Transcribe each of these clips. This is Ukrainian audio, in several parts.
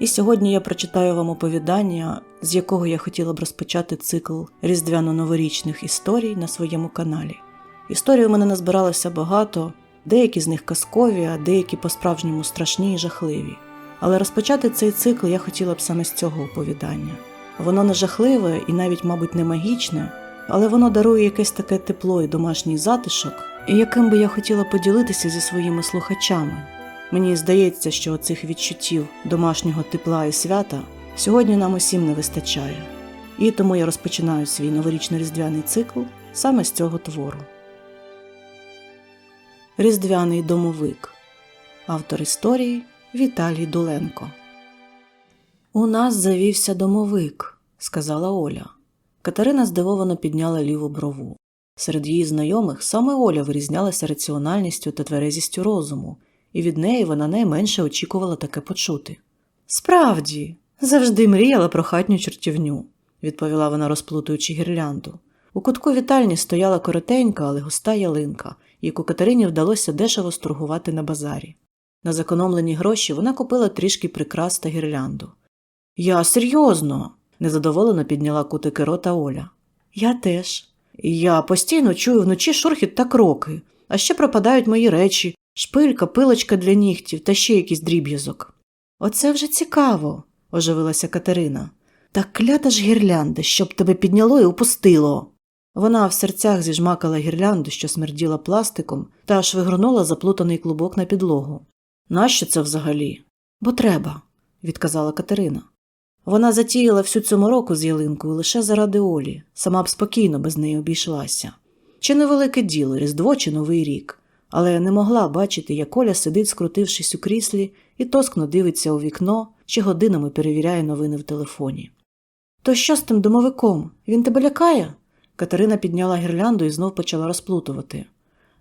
І сьогодні я прочитаю вам оповідання, з якого я хотіла б розпочати цикл різдвяно-новорічних історій на своєму каналі. Історій у мене назбиралося багато, деякі з них казкові, а деякі по-справжньому страшні і жахливі. Але розпочати цей цикл я хотіла б саме з цього оповідання. Воно не жахливе і навіть, мабуть, не магічне, але воно дарує якесь таке тепло і домашній затишок, яким би я хотіла поділитися зі своїми слухачами. Мені здається, що цих відчуттів домашнього тепла і свята сьогодні нам усім не вистачає. І тому я розпочинаю свій новорічно-різдвяний цикл саме з цього твору. Різдвяний домовик. Автор історії Віталій Дуленко. У нас завівся домовик, сказала Оля. Катерина здивовано підняла ліву брову. Серед її знайомих саме Оля вирізнялася раціональністю та тверезістю розуму, і від неї вона найменше очікувала таке почути. Справді, завжди мріяла про хатню чортівню, відповіла вона, розплутуючи гірлянду. У кутку вітальні стояла коротенька, але густа ялинка, яку Катерині вдалося дешево сторгувати на базарі. На зекономлені гроші вона купила трішки прикрас та гірлянду. Я серйозно, незадоволено підняла кутики рота Оля. Я теж. Я постійно чую вночі шурхіт та кроки, а ще пропадають мої речі, шпилька, пилочка для нігтів та ще якийсь дріб'язок. Оце вже цікаво, оживилася Катерина. Та клята ж гірлянда, щоб тебе підняло і опустило. Вона в серцях зіжмакала гірлянду, що смерділа пластиком, та аж вигорнула заплутаний клубок на підлогу. Нащо це взагалі? Бо треба, відказала Катерина. Вона затіяла всю цю мороку з ялинкою лише заради Олі, сама б спокійно без неї обійшлася. Чи невелике діло, Різдво чи Новий рік, але не могла бачити, як Оля сидить, скрутившись у кріслі, і тоскно дивиться у вікно чи годинами перевіряє новини в телефоні. То що з тим домовиком? Він тебе лякає? Катерина підняла гірлянду і знов почала розплутувати.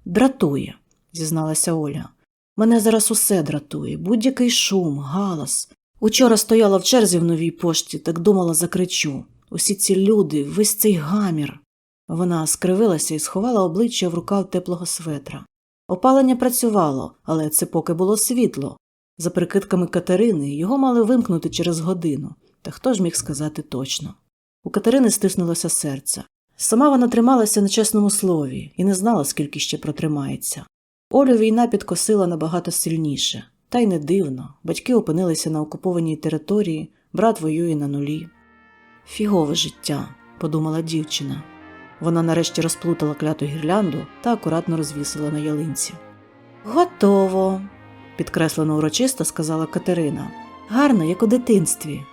Дратує, зізналася Оля. Мене зараз усе дратує, будь-який шум, галас. Учора стояла в черзі в новій пошті, так думала, закричу. Усі ці люди, весь цей гамір. Вона скривилася і сховала обличчя в рукав теплого светра. Опалення працювало, але це поки було світло. За прикидками Катерини, його мали вимкнути через годину, та хто ж міг сказати точно. У Катерини стиснулося серце. Сама вона трималася на чесному слові і не знала, скільки ще протримається. Олю війна підкосила набагато сильніше, та й не дивно батьки опинилися на окупованій території, брат воює на нулі. Фігове життя, подумала дівчина. Вона нарешті розплутала кляту гірлянду та акуратно розвісила на ялинці. Готово, підкреслено урочисто сказала Катерина. Гарно, як у дитинстві.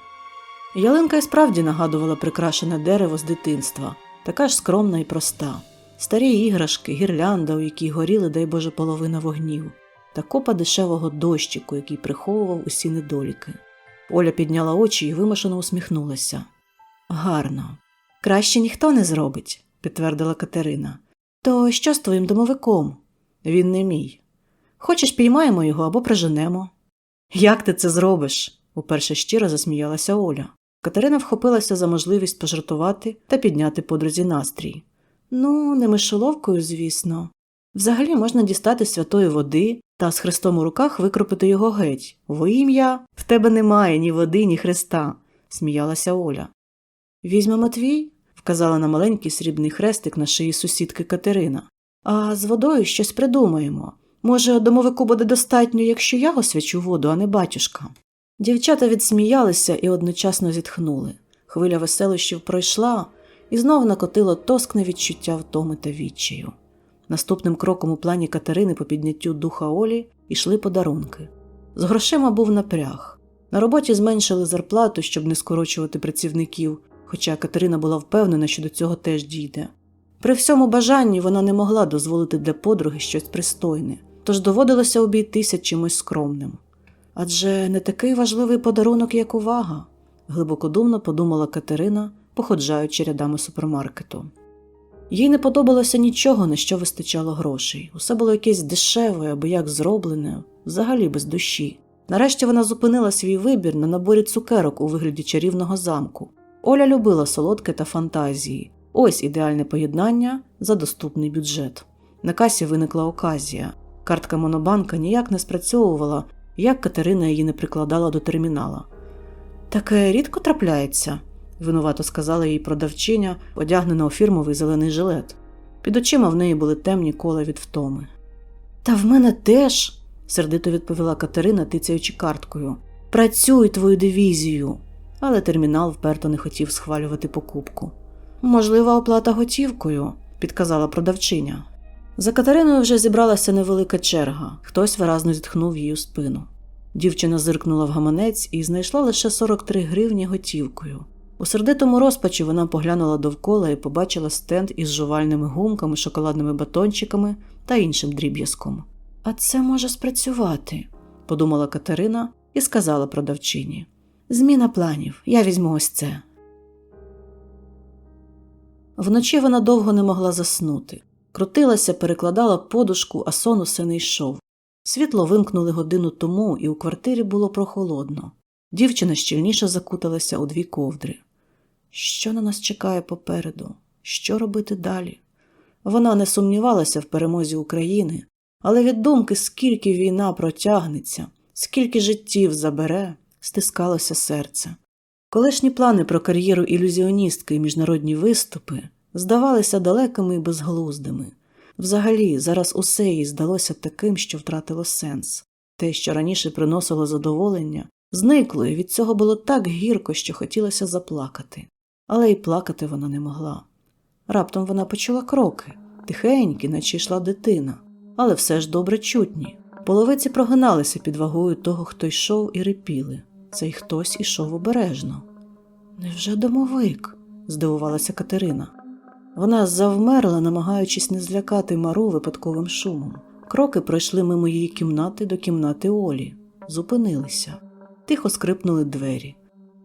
Ялинка і справді нагадувала прикрашене дерево з дитинства, така ж скромна і проста. Старі іграшки, гірлянда, у якій горіли, дай Боже, половина вогнів, та копа дешевого дощику, який приховував усі недоліки. Оля підняла очі і вимушено усміхнулася. Гарно. Краще ніхто не зробить, підтвердила Катерина. То що з твоїм домовиком? Він не мій. Хочеш, піймаємо його або проженемо. Як ти це зробиш? уперше щиро засміялася Оля. Катерина вхопилася за можливість пожартувати та підняти подрузі настрій. Ну, не мишоловкою, звісно. Взагалі можна дістати святої води та з хрестом у руках викропити його геть. Во ім'я в тебе немає ні води, ні хреста, сміялася Оля. Візьмемо твій, вказала на маленький срібний хрестик на шиї сусідки Катерина. А з водою щось придумаємо. Може, домовику буде достатньо, якщо я освячу воду, а не батюшка. Дівчата відсміялися і одночасно зітхнули. Хвиля веселощів пройшла, і знов накотило тоскне відчуття втоми та відчаю. Наступним кроком у плані Катерини по підняттю духа Олі йшли подарунки. З грошима був напряг. На роботі зменшили зарплату, щоб не скорочувати працівників, хоча Катерина була впевнена, що до цього теж дійде. При всьому бажанні вона не могла дозволити для подруги щось пристойне, тож доводилося обійтися чимось скромним. Адже не такий важливий подарунок, як увага. глибокодумно подумала Катерина, походжаючи рядами супермаркету. Їй не подобалося нічого, на що вистачало грошей. Усе було якесь дешеве або як зроблене, взагалі без душі. Нарешті вона зупинила свій вибір на наборі цукерок у вигляді чарівного замку. Оля любила солодке та фантазії. Ось ідеальне поєднання за доступний бюджет. На касі виникла оказія. Картка Монобанка ніяк не спрацьовувала, як Катерина її не прикладала до термінала. Таке рідко трапляється, винувато сказала їй продавчиня, одягнена у фірмовий зелений жилет. Під очима в неї були темні кола від втоми. Та в мене теж, сердито відповіла Катерина, тицяючи карткою. Працюй твою дивізію. Але термінал вперто не хотів схвалювати покупку. Можлива оплата готівкою, підказала продавчиня. За Катериною вже зібралася невелика черга, хтось виразно зітхнув її у спину. Дівчина зиркнула в гаманець і знайшла лише 43 гривні готівкою. У сердитому розпачі вона поглянула довкола і побачила стенд із жувальними гумками, шоколадними батончиками та іншим дріб'язком. А це може спрацювати, подумала Катерина і сказала продавчині. Зміна планів, я візьму ось це. Вночі вона довго не могла заснути. Крутилася, перекладала подушку, а сон усе не йшов. Світло вимкнули годину тому, і у квартирі було прохолодно. Дівчина щільніше закуталася у дві ковдри. Що на нас чекає попереду? Що робити далі? Вона не сумнівалася в перемозі України, але від думки, скільки війна протягнеться, скільки життів забере, стискалося серце. Колишні плани про кар'єру ілюзіоністки і міжнародні виступи здавалися далекими і безглуздими. Взагалі, зараз усе їй здалося таким, що втратило сенс. Те, що раніше приносило задоволення, зникло, і від цього було так гірко, що хотілося заплакати. Але й плакати вона не могла. Раптом вона почула кроки, тихенькі, наче йшла дитина, але все ж добре чутні. Половиці прогиналися під вагою того, хто йшов, і рипіли. Цей хтось ішов обережно. Невже домовик? здивувалася Катерина. Вона завмерла, намагаючись не злякати Мару випадковим шумом. Кроки пройшли мимо її кімнати до кімнати Олі, зупинилися, тихо скрипнули двері.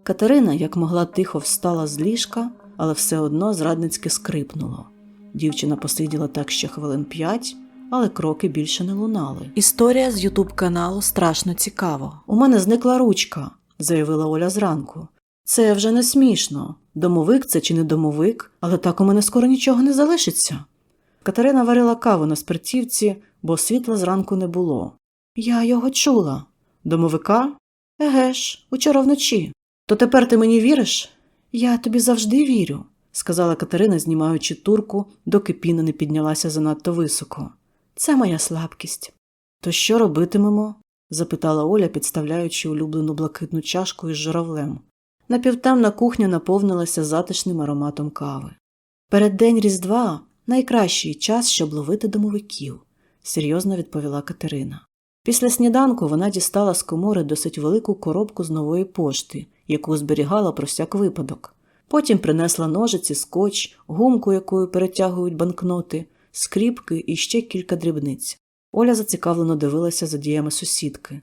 Катерина, як могла, тихо встала з ліжка, але все одно зрадницьки скрипнуло. Дівчина посиділа так ще хвилин п'ять, але кроки більше не лунали. Історія з Ютуб каналу страшно цікаво. У мене зникла ручка, заявила Оля зранку. Це вже не смішно. Домовик це чи не домовик, але так у мене скоро нічого не залишиться. Катерина варила каву на спиртівці, бо світла зранку не було. Я його чула. Домовика? Еге ж, учора вночі. То тепер ти мені віриш? Я тобі завжди вірю, сказала Катерина, знімаючи турку, доки піна не піднялася занадто високо. Це моя слабкість. То що робитимемо? Запитала Оля, підставляючи улюблену блакитну чашку із журавлем. Напівтемна кухня наповнилася затишним ароматом кави. Переддень Різдва найкращий час, щоб ловити домовиків, серйозно відповіла Катерина. Після сніданку вона дістала з комори досить велику коробку з нової пошти, яку зберігала про всяк випадок. Потім принесла ножиці, скотч, гумку, якою перетягують банкноти, скріпки і ще кілька дрібниць. Оля зацікавлено дивилася за діями сусідки.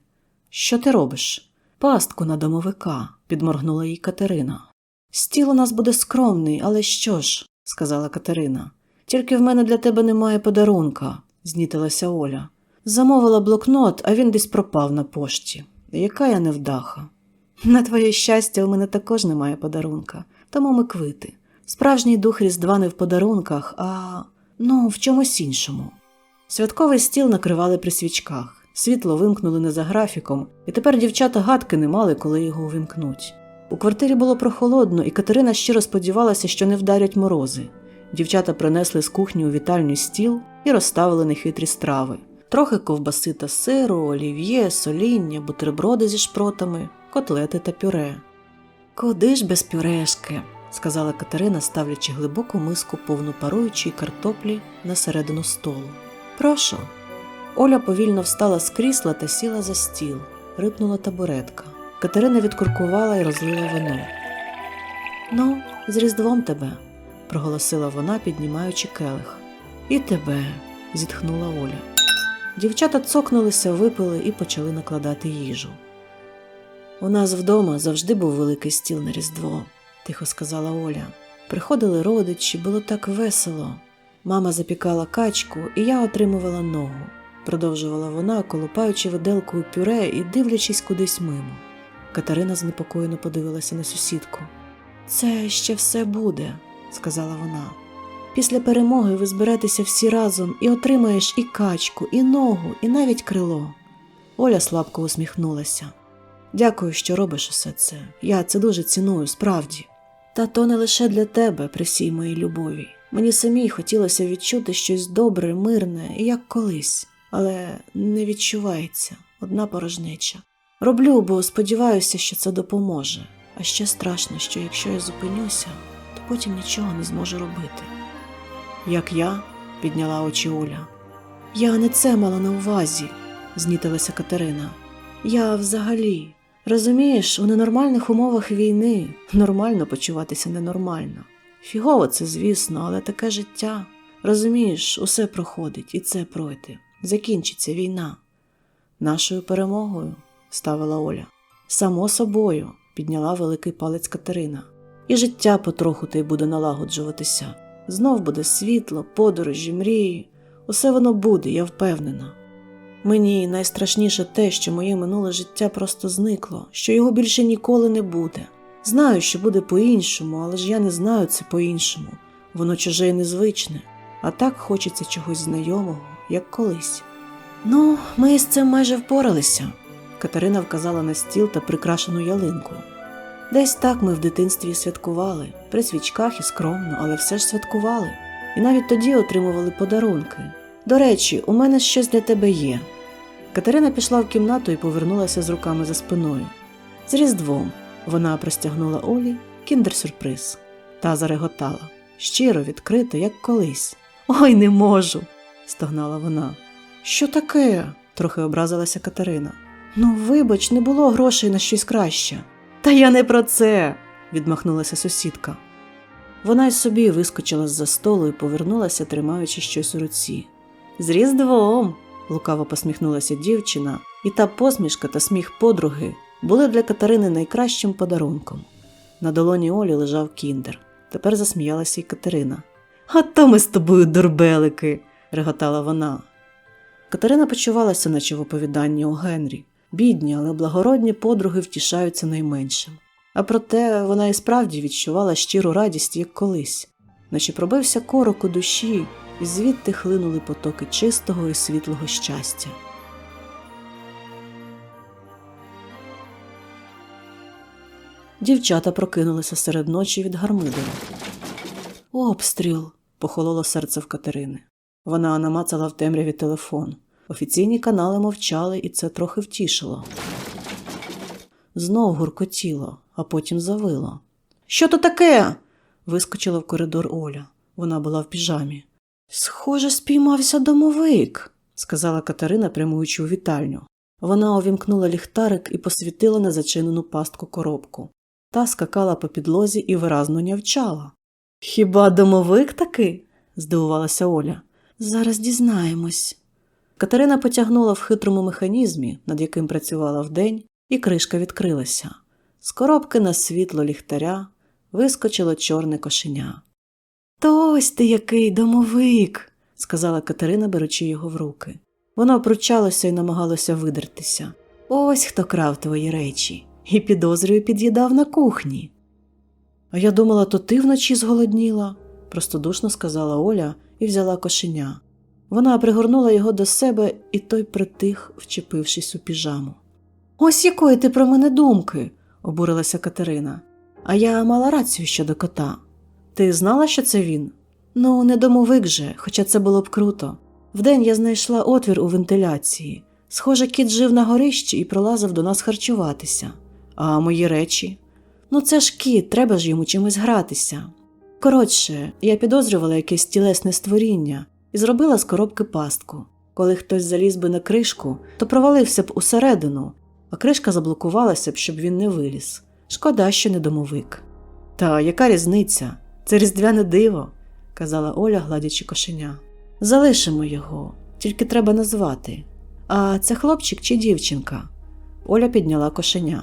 Що ти робиш? Пастку на домовика, підморгнула їй Катерина. Стіл у нас буде скромний, але що ж, сказала Катерина. Тільки в мене для тебе немає подарунка, знітилася Оля. Замовила блокнот, а він десь пропав на пошті. Яка я невдаха. На твоє щастя, у мене також немає подарунка, тому ми квити. Справжній дух Різдва не в подарунках, а ну, в чомусь іншому. Святковий стіл накривали при свічках, світло вимкнули не за графіком, і тепер дівчата гадки не мали, коли його увімкнуть. У квартирі було прохолодно, і Катерина щиро сподівалася, що не вдарять морози. Дівчата принесли з кухні у вітальню стіл і розставили нехитрі страви. Трохи ковбаси та сиру, олів'є, соління, бутерброди зі шпротами, котлети та пюре. Куди ж без пюрешки? сказала Катерина, ставлячи глибоку миску повну паруючої картоплі на середину столу. Прошу. Оля повільно встала з крісла та сіла за стіл, рипнула табуретка. Катерина відкуркувала і розлила вино. Ну, з Різдвом тебе, проголосила вона, піднімаючи келих. І тебе, зітхнула Оля. Дівчата цокнулися, випили і почали накладати їжу. У нас вдома завжди був великий стіл на Різдво, тихо сказала Оля. Приходили родичі, було так весело. Мама запікала качку, і я отримувала ногу, продовжувала вона, колупаючи виделкою пюре і дивлячись кудись мимо. Катерина знепокоєно подивилася на сусідку. Це ще все буде, сказала вона. Після перемоги ви зберетеся всі разом і отримаєш і качку, і ногу, і навіть крило. Оля слабко усміхнулася. Дякую, що робиш усе це. Я це дуже ціную, справді. Та то не лише для тебе, при всій моїй любові. Мені самій хотілося відчути щось добре, мирне, як колись, але не відчувається одна порожнеча. Роблю, бо сподіваюся, що це допоможе. А ще страшно, що якщо я зупинюся, то потім нічого не зможу робити. Як я, підняла очі Оля. Я не це мала на увазі, знітилася Катерина. Я взагалі. Розумієш, у ненормальних умовах війни нормально почуватися ненормально. Фігово це, звісно, але таке життя. Розумієш, усе проходить, і це пройде. Закінчиться війна. Нашою перемогою, ставила Оля. Само собою, підняла великий палець Катерина. І життя потроху та й буде налагоджуватися. Знов буде світло, подорожі, мрії. Усе воно буде, я впевнена. Мені найстрашніше те, що моє минуле життя просто зникло, що його більше ніколи не буде. Знаю, що буде по-іншому, але ж я не знаю це по-іншому. Воно чуже і незвичне, а так хочеться чогось знайомого, як колись. Ну, ми з цим майже впоралися. Катерина вказала на стіл та прикрашену ялинку. Десь так ми в дитинстві святкували, при свічках і скромно, але все ж святкували. І навіть тоді отримували подарунки. До речі, у мене щось для тебе є. Катерина пішла в кімнату і повернулася з руками за спиною. З Різдвом вона простягнула Олі кіндер-сюрприз та зареготала щиро, відкрито, як колись. Ой, не можу. стогнала вона. Що таке? трохи образилася Катерина. Ну, вибач, не було грошей на щось краще. Та я не про це, відмахнулася сусідка. Вона й собі вискочила з-за столу і повернулася, тримаючи щось у руці. З Різдвом, лукаво посміхнулася дівчина, і та посмішка та сміх подруги були для Катерини найкращим подарунком. На долоні Олі лежав кіндер. Тепер засміялася й Катерина. А то ми з тобою дурбелики, реготала вона. Катерина почувалася, наче в оповіданні у Генрі. Бідні, але благородні подруги втішаються найменшим. А проте вона і справді відчувала щиру радість, як колись, наче пробився корок у душі, і звідти хлинули потоки чистого і світлого щастя. Дівчата прокинулися серед ночі від гармидера. Обстріл. похололо серце в Катерини. Вона намацала в темряві телефон. Офіційні канали мовчали, і це трохи втішило. Знов гуркотіло, а потім завило. Що то таке? вискочила в коридор Оля. Вона була в піжамі. Схоже, спіймався домовик, сказала Катерина, прямуючи у вітальню. Вона увімкнула ліхтарик і посвітила на зачинену пастку коробку. Та скакала по підлозі і виразно нявчала. Хіба домовик таки? здивувалася Оля. Зараз дізнаємось. Катерина потягнула в хитрому механізмі, над яким працювала вдень, і кришка відкрилася. З коробки на світло ліхтаря вискочило чорне кошеня. То ось ти який домовик, сказала Катерина, беручи його в руки. Воно пручалося і намагалося видертися. Ось хто крав твої речі, і підозрюю під'їдав на кухні. А я думала, то ти вночі зголодніла, простодушно сказала Оля і взяла кошеня. Вона пригорнула його до себе, і той притих, вчепившись у піжаму. Ось якої ти про мене думки, обурилася Катерина. А я мала рацію щодо кота. Ти знала, що це він? Ну, не домовик же, хоча це було б круто. Вдень я знайшла отвір у вентиляції. Схоже, кіт жив на горищі і пролазив до нас харчуватися. А мої речі? Ну, це ж кіт, треба ж йому чимось гратися. Коротше, я підозрювала якесь тілесне створіння і зробила з коробки пастку. Коли хтось заліз би на кришку, то провалився б усередину, а кришка заблокувалася б, щоб він не виліз. Шкода, що не домовик. Та яка різниця? Це різдвяне диво, казала Оля, гладячи кошеня. Залишимо його, тільки треба назвати. А це хлопчик чи дівчинка? Оля підняла кошеня.